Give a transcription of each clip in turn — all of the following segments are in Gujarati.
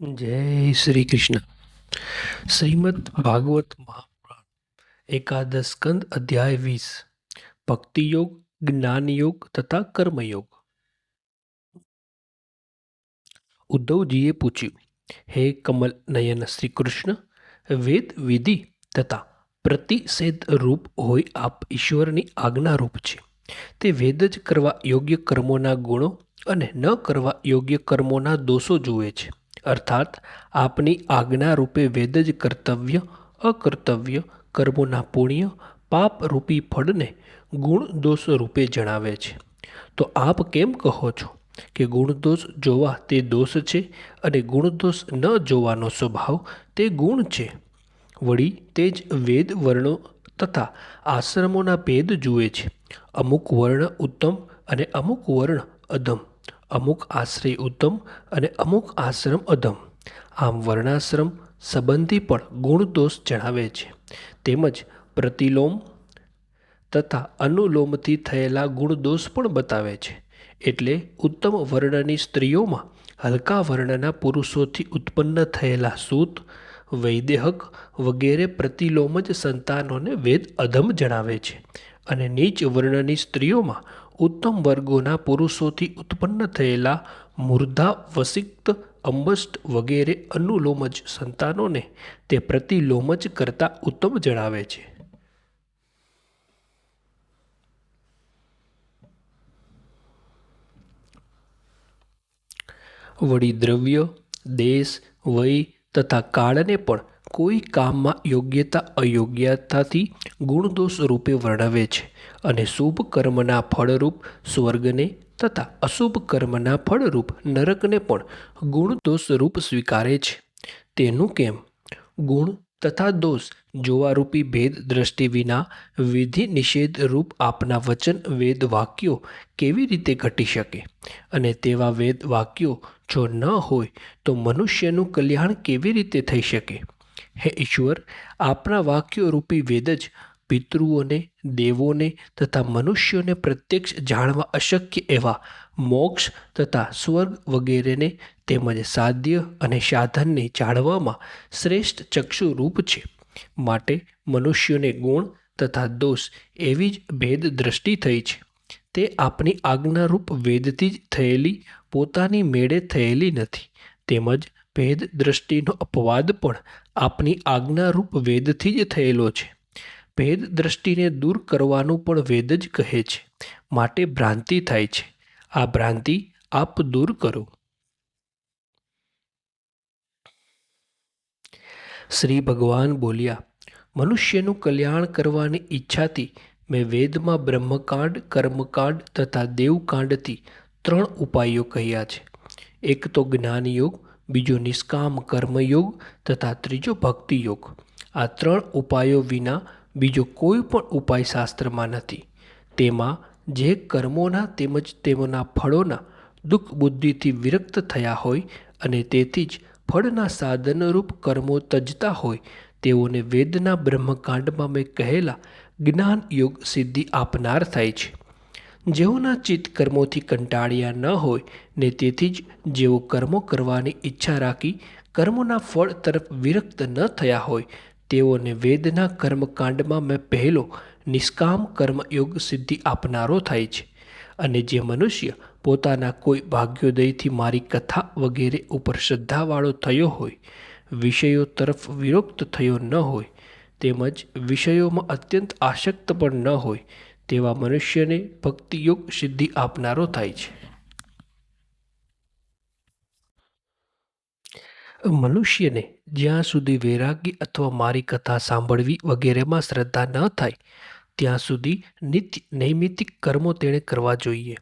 જય શ્રી કૃષ્ણ. શ્રીમદ ભાગવત મહાપુરાણ, એકાદશ સ્કંદ અધ્યાય વીસ. ભક્તિયોગ, જ્ઞાનયોગ તથા કર્મયોગ. ઉદ્ધવજીએ પૂછ્યું, હે કમલ નયન શ્રી કૃષ્ણ, વેદ વિધિ તથા પ્રતિષેધ રૂપ હોય આપ ઈશ્વરની આજ્ઞા રૂપ છે. તે વેદ જ કરવા યોગ્ય કર્મોના ગુણો અને ન કરવા યોગ્ય કર્મોના દોષો જુએ છે. અર્થાત આપની આજ્ઞા રૂપે વેદ જ કર્તવ્ય, અકર્તવ્ય, કર્મોના પુણ્ય પાપ રૂપી ફળને ગુણ દોષ રૂપે જણાવે છે. તો આપ કેમ કહો છો કે ગુણદોષ જોવા તે દોષ છે અને ગુણદોષ ન જોવાનો સ્વભાવ તે ગુણ છે? વળી તે જ વેદ વર્ણો તથા આશ્રમોના ભેદ જુએ છે. અમુક વર્ણ ઉત્તમ અને અમુક વર્ણ અધમ. અમુક આશ્રય ઉત્તમ અને અમુક આશ્રમ અધમ. આમ વર્ણાશ્રમ સંબંધી પણ ગુણદોષ જણાવે છે. તેમજ પ્રતિલોમ તથા અનુલોમથી થયેલા ગુણદોષ પણ બતાવે છે. એટલે ઉત્તમ વર્ણની સ્ત્રીઓમાં હલકા વર્ણના પુરુષોથી ઉત્પન્ન થયેલા સૂત, વૈદેહક વગેરે પ્રતિલોમ જ સંતાનોને વેદ અધમ જણાવે છે. અને નીચ વર્ણની સ્ત્રીઓમાં ઉત્તમ વર્ગોના પુરુષોથી ઉત્પન્ન થયેલા મૂર્ધા, વસિક્ત, અંબષ્ટ વગેરે અનુલોમજ સંતાનોને તે પ્રતિલોમજ કરતાં ઉત્તમ જણાવે છે. વળી દ્રવ્ય, દેશ, વય તથા કાળને પણ કોઈ કામમાં યોગ્યતા, અયોગ્યતાથી ગુણદોષ રૂપે વર્ણવે છે અને શુભ કર્મના ફળરૂપ સ્વર્ગને તથા અશુભ કર્મના ફળરૂપ નરકને પણ ગુણદોષ રૂપ સ્વીકારે છે. તેનું કેમ? ગુણ તથા દોષ જોવારૂપી ભેદ દ્રષ્ટિ વિના વિધિ નિષેધ રૂપ આપના વચન વેદ વાક્યો કેવી રીતે ઘટી શકે? અને તેવા વેદ વાક્યો જો ન હોય તો મનુષ્યનું કલ્યાણ કેવી રીતે થઈ શકે? હે ઈશ્વર, આપના વાક્યો રૂપી વેદ જ પિતૃઓને, દેવોને તથા મનુષ્યોને પ્રત્યક્ષ જાણવા અશક્ય એવા મોક્ષ તથા સ્વર્ગ વગેરેને તેમજ સાધ્ય અને સાધનને જાણવામાં શ્રેષ્ઠ ચક્ષુ રૂપ છે. માટે મનુષ્યોને ગુણ તથા દોષ એવી જ ભેદ દ્રષ્ટિ થઈ છે. તે આપની આજ્ઞારૂપ વેદથી જ થયેલી, પોતાની મેળે થયેલી નથી. તેમજ ભેદ દ્રષ્ટિનો અપવાદ પણ આપની આજ્ઞારૂપ વેદથી જ થયેલો છે. ભેદ દ્રષ્ટિને દૂર કરવાનું પણ વેદ જ કહે છે. માટે ભ્રાંતિ થાય છે. આ ભ્રાંતિ આપ દૂર કરો. શ્રી ભગવાન બોલ્યા, મનુષ્યનું કલ્યાણ કરવાની ઈચ્છાથી મેં વેદમાં બ્રહ્મકાંડ, કર્મકાંડ તથા દેવકાંડથી ત્રણ ઉપાયો કહ્યા છે. એક તો જ્ઞાનયોગ બીજો નિષ્કામ કર્મયોગ તથા ત્રીજો ભક્તિયોગ. આ ત્રણ ઉપાયો વિના બીજો કોઈ પણ ઉપાય શાસ્ત્રમાં નથી. તેમાં જે કર્મોના તેમજ તેમના ફળોના દુઃખ બુદ્ધિથી વિરક્ત થયા હોય અને તેથી જ ફળના સાધનરૂપ કર્મો તજતા હોય, તેઓને વેદના બ્રહ્મકાંડમાં મેં કહેલા જ્ઞાન યોગ સિદ્ધિ આપનાર થાય છે. જેઓના ચિત્ત કર્મોથી કંટાળ્યા ન હોય ને તેથી જ જેઓ કર્મો કરવાની ઈચ્છા રાખી કર્મોના ફળ તરફ વિરક્ત ન થયા હોય, તેઓને વેદના કર્મકાંડમાં મેં પહેલો નિષ્કામ કર્મયોગ સિદ્ધિ આપનારો થાય છે. અને જે મનુષ્ય પોતાના કોઈ ભાગ્યોદયથી મારી કથા વગેરે ઉપર શ્રદ્ધાવાળો થયો હોય, વિષયો તરફ વિરક્ત થયો ન હોય, તેમજ વિષયોમાં અત્યંત આસક્ત પણ ન હોય તેવા મનુષ્યને ભક્તિયોગ સિદ્ધિ આપનારો થાય છે. મનુષ્યને જ્યાં સુધી વૈરાગી અથવા મારી કથા સાંભળવી વગેરેમાં શ્રદ્ધા ન થાય, ત્યાં સુધી નિત્ય નૈમિતિક કર્મો તેણે કરવા જોઈએ.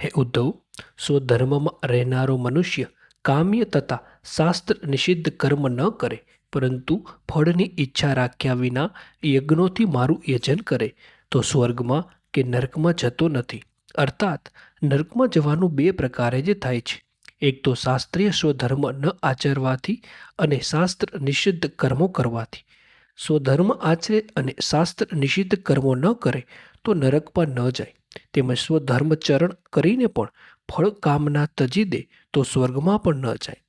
હે ઉદ્ધવ સ્વધર્મમાં રહેનારો મનુષ્ય કામ્ય તથા શાસ્ત્ર નિષિદ્ધ કર્મ ન કરે, પરંતુ ફળની ઈચ્છા રાખ્યા વિના યજ્ઞોથી મારું યજન કરે તો સ્વર્ગમાં કે નર્કમાં જતો નથી. અર્થાત, નર્કમાં જવાનું બે પ્રકારે જ થાય છે. એક તો શાસ્ત્રીય સ્વધર્મ ન આચરવાથી અને શાસ્ત્ર નિષિદ્ધ કર્મો કરવાથી. સ્વધર્મ આચરે અને શાસ્ત્ર નિષિદ્ધ કર્મો ન કરે તો નરકમાં ન જાય. તેમજ સ્વધર્મચરણ કરીને પણ ફળ કામના તજી દે તો સ્વર્ગમાં પણ ન જાય.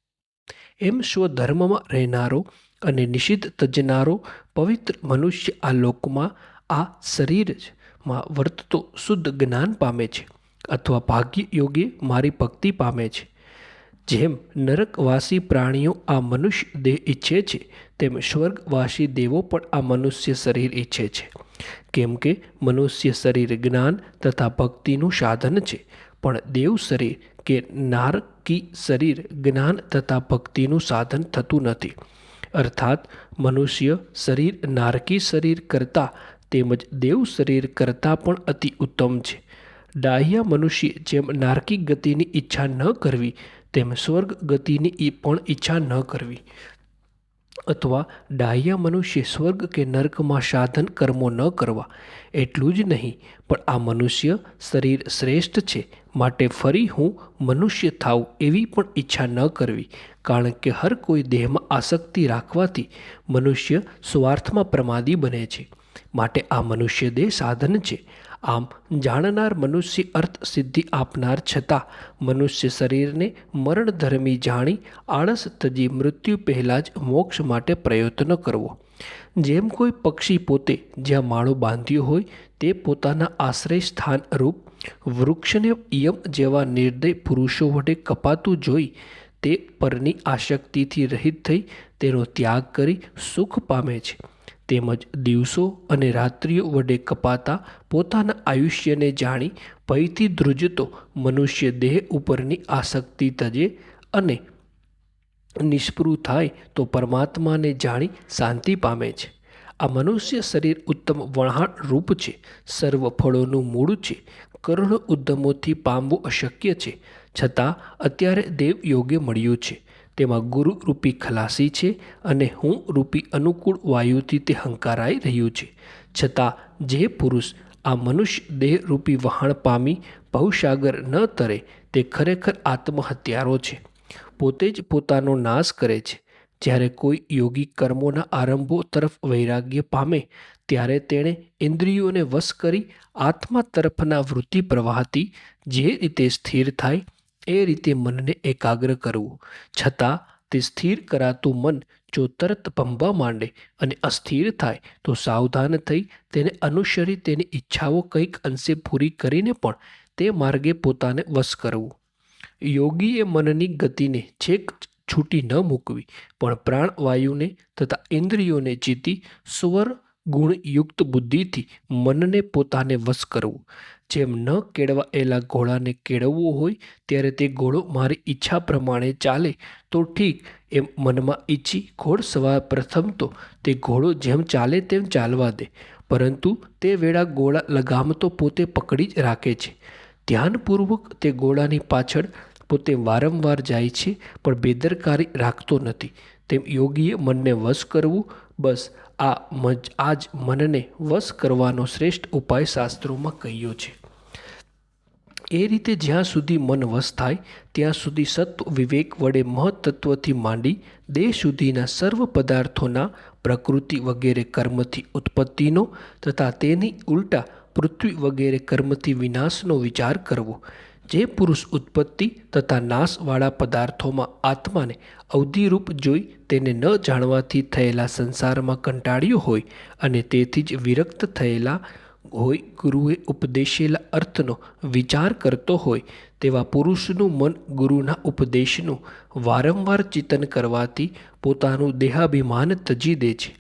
એમ સ્વધર્મમાં રહેનારો અને નિષિદ્ધ તજનારો પવિત્ર મનુષ્ય આ લોકમાં આ શરીર જ માં વર્તતો શુદ્ધ જ્ઞાન પામે છે અથવા ભાગ્ય યોગે મારી ભક્તિ પામે છે. જેમ નરકવાસી પ્રાણીઓ આ મનુષ્ય દેહ ઈચ્છે છે, તેમ સ્વર્ગવાસી દેવો પણ આ મનુષ્ય શરીર ઈચ્છે છે. કેમ કે મનુષ્ય શરીર જ્ઞાન તથા ભક્તિનું સાધન છે, પણ દેવ શરીર કે નારકી શરીર જ્ઞાન તથા ભક્તિનું સાધન થતું નથી. અર્થાત મનુષ્ય શરીર નારકી શરીર કરતાં તેમજ દેવ શરીર કરતાં પણ અતિ ઉત્તમ છે. ડાહ્યા મનુષ્ય જેમ નારકી ગતિની ઈચ્છા ન કરવી, તેમ સ્વર્ગ ગતિની પણ ઈચ્છા ન કરવી. અથવા ડાહ્યા મનુષ્ય સ્વર્ગ કે નર્કમાં સાધન કર્મો ન કરવા, એટલું જ નહીં, પણ આ મનુષ્ય શરીર શ્રેષ્ઠ છે, માટે ફરી હું મનુષ્ય થાઉં એવી પણ ઈચ્છા ન કરવી, કારણ કે હર કોઈ દેહમાં આસક્તિ રાખવાથી મનુષ્ય સ્વાર્થમાં પ્રમાદી બને છે. માટે આ મનુષ્ય દેહ સાધન છે. આમ જાણનાર મનુષ્ય અર્થ સિદ્ધિ આપનાર છતાં મનુષ્ય શરીરને મરણધર્મી જાણી આળસ તજી મૃત્યુ પહેલાં જ મોક્ષ માટે પ્રયત્ન કરવો. જેમ કોઈ પક્ષી પોતે જ્યાં માળો બાંધ્યો હોય તે પોતાના આશ્રય સ્થાન રૂપ વૃક્ષને યમ જેવા નિર્દય પુરુષો વડે કપાતું જોઈ તે પરની આશક્તિથી રહિત થઈ તેનો ત્યાગ કરી સુખ પામે છે. તેમજ દિવસો અને રાત્રિઓ વડે કપાતા પોતાના આયુષ્યને જાણી ભયથી ધ્રુજતો મનુષ્ય દેહ ઉપરની આસક્તિ તજે અને નિષ્પૃહ થાય તો પરમાત્માને જાણી શાંતિ પામે છે. આ મનુષ્ય શરીર ઉત્તમ વણહાણ રૂપ છે. સર્વ ફળોનું મૂળ છે. કરુણ ઉદ્યમોથી પામવું અશક્ય છે. છતાં અત્યારે દેવ યોગ્ય મળ્યું છે. તેમાં ગુરુ રૂપી ખલાસી છે અને હું રૂપી અનુકૂળ વાયુથી તે હંકારાઈ રહ્યું છે. છતાં જે પુરુષ આ મનુષ્ય દેહ રૂપી વહાણ પામી ભવસાગર ન તરે તે ખરેખર આત્મહત્યારો છે. પોતે જ પોતાનો નાશ કરે છે. જ્યારે કોઈ યોગી કર્મોના આરંભો તરફ વૈરાગ્ય પામે, ત્યારે તેણે ઇન્દ્રિયોને વશ કરી આત્મા તરફના વૃત્તિ પ્રવાહથી જે રીતે સ્થિર થાય એ રીતે મનને એકાગ્ર કરવું. છતાં, તે સ્થિર કરાતું મન જો તરત ભંભા માંડે અને અસ્થિર થાય, તો સાવધાન થઈ તેને અનુસરી તેની ઈચ્છાઓ કંઈક અંશે પૂરી કરીને પણ તે માર્ગે પોતાને વશ કરવું. યોગીએ મનની ગતિને છેક છૂટી ન મૂકવી, પણ પ્રાણવાયુને તથા ઇન્દ્રિયોને જીતી સ્વર ગુણયુક્ત બુદ્ધિથી મનને પોતાને વશ કરવું. જેમ ન કેળવાયેલા ઘોડાને કેળવવો હોય, ત્યારે તે ઘોડો મારી ઈચ્છા પ્રમાણે ચાલે. તો ઠીક, એમ મનમાં ઈચ્છી ઘોડસવાર પ્રથમ તો તે ઘોડો જેમ ચાલે તેમ ચાલવા દે. પરંતુ તે વેળા ઘોડા લગામ તો પોતે પકડી જ રાખે છે. ધ્યાનપૂર્વક તે ઘોડાની પાછળ પોતે વારંવાર જાય છે, પણ બેદરકારી રાખતો નથી. તેમ યોગીએ મનને વશ કરવું, બસ આ મજ આ જ મનને વશ કરવાનો શ્રેષ્ઠ ઉપાય શાસ્ત્રોમાં કહ્યો છે. એ રીતે જ્યાં સુધી મન વશ થાય, ત્યાં સુધી સત્વ, વિવેક વડે મહત્તત્વથી માંડી, દેહ સુધીના સર્વ પદાર્થોના પ્રકૃતિ વગેરે કર્મથી ઉત્પત્તિનો તથા તેની ઉલટા પૃથ્વી વગેરે કર્મથી વિનાશનો વિચાર કરવો. જે પુરુષ ઉત્પત્તિ તથા નાશવાળા પદાર્થોમાં આત્માને અવધિરૂપ જોઈ તેને ન જાણવાથી થયેલા સંસારમાં કંટાળ્યો હોય અને તેથી જ વિરક્ત થયેલા હોય, ગુરુએ ઉપદેશેલા અર્થનો વિચાર કરતો હોય, તેવા પુરુષનું મન ગુરુના ઉપદેશનું વારંવાર ચિંતન કરવાથી પોતાનું દેહાભિમાન તજી દે છે.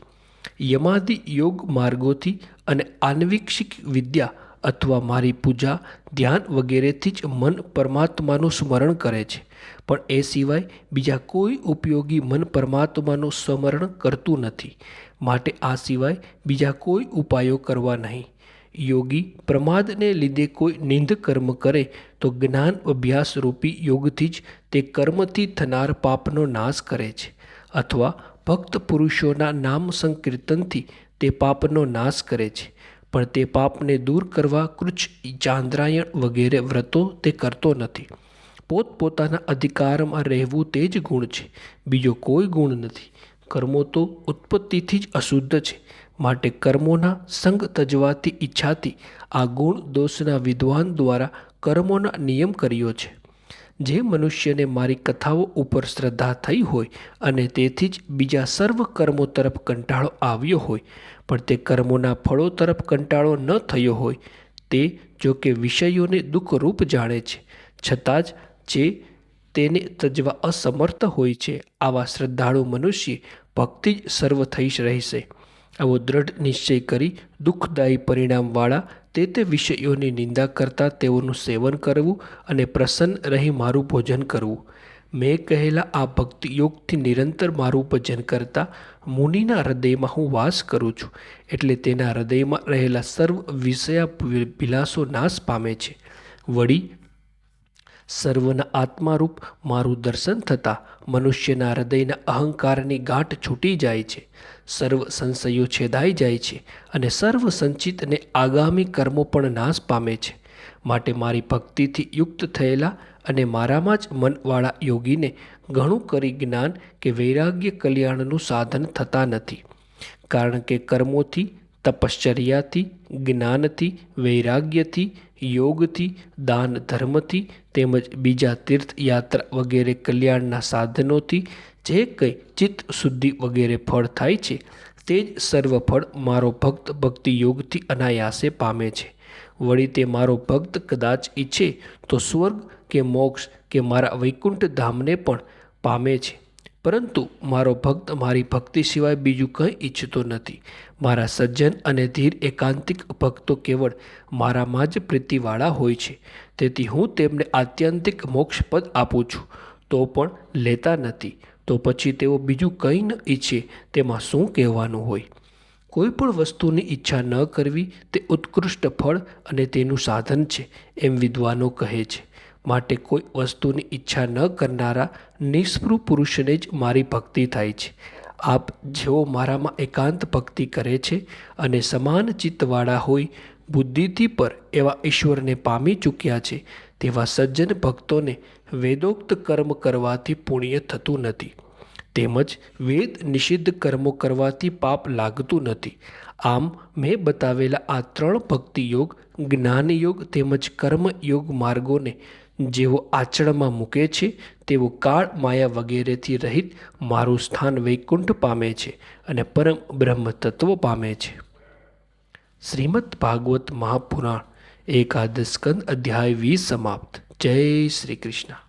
યમાદિ યોગ માર્ગોથી અને આન્વિક્ષિક વિદ્યા અથવા મારી પૂજા, ધ્યાન વગેરેથી જ મન પરમાત્માનું સ્મરણ કરે છે. પણ એ સિવાય બીજા કોઈ ઉપયોગી મન પરમાત્માનું સ્મરણ કરતું નથી. માટે આ સિવાય બીજા કોઈ ઉપાયો કરવા નહીં. યોગી પ્રમાદને લીધે કોઈ નિંદ કર્મ કરે, તો જ્ઞાન અભ્યાસ રૂપી યોગથી જ તે કર્મથી થનાર પાપનો નાશ કરે છે. અથવા ભક્ત પુરુષોના નામ સંકીર્તનથી તે પાપનો નાશ કરે છે. પણ તે પાપને દૂર કરવા કૃચ, ચાંદ્રાયણ વગેરે વ્રતો તે કરતો નથી. પોતપોતાના અધિકારમાં રહેવું તે જ ગુણ છે. બીજો કોઈ ગુણ નથી. કર્મો તો ઉત્પત્તિથી જ અશુદ્ધ છે. માટે કર્મોના સંગ તજવાથી ઈચ્છાથી આ ગુણ દોષના વિદ્વાન દ્વારા કર્મોના નિયમ કર્યો છે. જે મનુષ્યને મારી કથાઓ ઉપર શ્રદ્ધા થઈ હોય અને તેથી જ બીજા સર્વ કર્મો તરફ કંટાળો આવ્યો હોય, પણ તે કર્મોના ફળો તરફ કંટાળો ન થયો હોય, તે જો કે વિષયોને દુઃખરૂપ જાણે છે. છતાં જ જે તેને તજવા અસમર્થ હોય છે, આવા શ્રદ્ધાળુ મનુષ્ય ભક્તિ જ સર્વ થઈ રહેશે. આવો દ્રઢ નિશ્ચય કરી દુઃખદાયી પરિણામવાળા તે તે વિષયોની નિંદા કરતાં તેઓનું સેવન કરવું અને પ્રસન્ન રહી મારું ભોજન કરવું. મેં કહેલા આ ભક્તિ યોગથી નિરંતર મારું ભજન કરતા મુનિના હૃદયમાં હું વાસ કરું છું, એટલે તેના હૃદયમાં રહેલા સર્વ વિષયા વિલાસો નાશ પામે છે. વળી સર્વના આત્મારૂપ મારું દર્શન થતાં મનુષ્યના હૃદયના અહંકારની ગાંઠ છૂટી જાય છે. સર્વ સંશયો છેદાઈ જાય છે અને સર્વ સંચિતને આગામી કર્મો પણ નાશ પામે છે. માટે મારી ભક્તિથી યુક્ત થયેલા અને મારામાં જ મનવાળા યોગીને ઘણું કરી જ્ઞાન કે વૈરાગ્ય કલ્યાણનું સાધન થતા નથી. કારણ કે કર્મોથી, તપશ્ચર્યાથી, જ્ઞાનથી, વૈરાગ્યથી યોગથી, દાન ધર્મથી તેમજ બીજા તીર્થયાત્રા વગેરે કલ્યાણના સાધનોથી જે કંઈ ચિત્ત શુદ્ધિ વગેરે ફળ થાય છે, તે જ સર્વ ફળ મારો ભક્ત ભક્તિ યોગથી અનાયાસે પામે છે. વળી તે મારો ભક્ત કદાચ ઈચ્છે તો સ્વર્ગ કે મોક્ષ કે મારા વૈકુંઠ ધામને પણ પામે છે. પરંતુ મારો ભક્ત મારી ભક્તિ સિવાય બીજું કંઈ ઈચ્છતો નથી. મારા સજ્જન અને ધીર એકાંતિક ભક્તો કેવળ મારામાં જ પ્રીતિવાળા હોય છે. તેથી હું તેમને આત્યંતિક મોક્ષપદ આપું છું. તો પણ લેતા નથી. તો પછી તેઓ બીજું કંઈ ન ઈચ્છે, તેમાં શું કહેવાનું હોય? કોઈ પણ વસ્તુની ઈચ્છા ન કરવી તે ઉત્કૃષ્ટ ફળ અને તેનું સાધન છે, એમ વિદ્વાનો કહે છે. માટે કોઈ વસ્તુની ઈચ્છા ન કરનારા નિષ્પૃહ પુરુષને જ મારી ભક્તિ થાય છે. આપ જેઓ મારામાં એકાંત ભક્તિ કરે છે અને સમાન ચિત્તવાળા હોય, બુદ્ધિથી પર એવા ઈશ્વરને પામી ચૂક્યા છે, તેવા સજ્જન ભક્તોને વેદોક્ત કર્મ કરવાથી પુણ્ય થતું નથી. તેમજ વેદ નિષિદ્ધ કર્મો કરવાથી પાપ લાગતું નથી. આમ મેં બતાવેલા આ ત્રણ ભક્તિ યોગ જ્ઞાનયોગ તેમજ કર્મયોગ માર્ગોને જેઓ આચરણમાં મૂકે છે, તેઓ કાળ માયા વગેરેથી રહિત મારું સ્થાન વૈકુંઠ પામે છે અને પરમ બ્રહ્મ તત્વ પામે છે. શ્રીમદ ભાગવત મહાપુરાણ એકાદશ સ્કંદ અધ્યાય વીસ સમાપ્ત. જય શ્રી કૃષ્ણ.